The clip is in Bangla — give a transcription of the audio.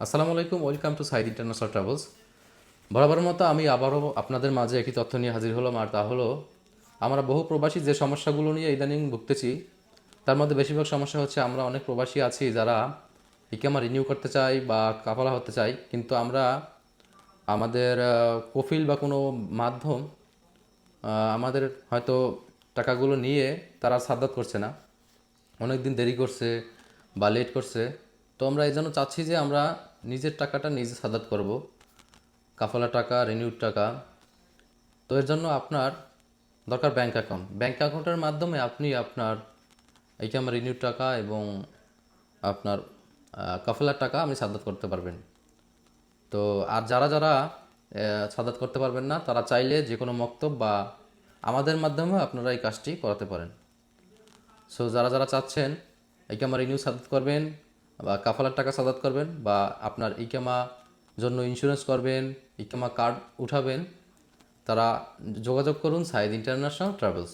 আসসালামু আলাইকুম, welcome to Saeed international travels. বরাবর মতো আমি আবারও আপনাদের মাঝে একটি তথ্য নিয়ে হাজির হলাম, আর তা হলো, আমরা বহু প্রবাসী যে সমস্যাগুলো নিয়ে ইদানিং ভুগতেছি, তার মধ্যে বেশিরভাগ সমস্যা হচ্ছে আমরা অনেক প্রবাসী আছি যারা ইকামা রিনিউ করতে চাই বা কাফালা হতে চাই, কিন্তু আমরা আমাদের কফিল বা কোনো মাধ্যম আমাদের হয়তো টাকাগুলো নিয়ে তারা সাদ্দাত করছে না। অনেক দিন দেরি করছে বা লেট করছে। তো আমরা এই জন্য চাচ্ছি যে আমরা নিজের টাকাটা নিজে সাদাত করব। কাফালা টাকা রিনিউড টাকা। তো এর জন্য আপনার দরকার ব্যাংক অ্যাকাউন্ট ব্যাংক অ্যাকাউন্টের মাধ্যমে আপনি আপনার, এই আমার রিনিউড টাকা এবং আপনার কাফালার টাকা আপনি সাদাত করতে পারবেন। তো আর যারা যারা সাদাত করতে পারবেন না, তারা চাইলে যে কোনো মক্তব বা আমাদের মাধ্যমে আপনারা এই কাজটি করাতে পারেন। সো যারা যারা চাচ্ছেন ইকামা রিনিউ সাদাত করবেন বা কাফালার টাকা সাদাত করবেন বা আপনার ইকামা জন্য ইন্স্যুরেন্স করবেন, ইকামা কার্ড উঠাবেন, তারা যোগাযোগ করুন সাইদ ইন্টারন্যাশনাল ট্রাভেলস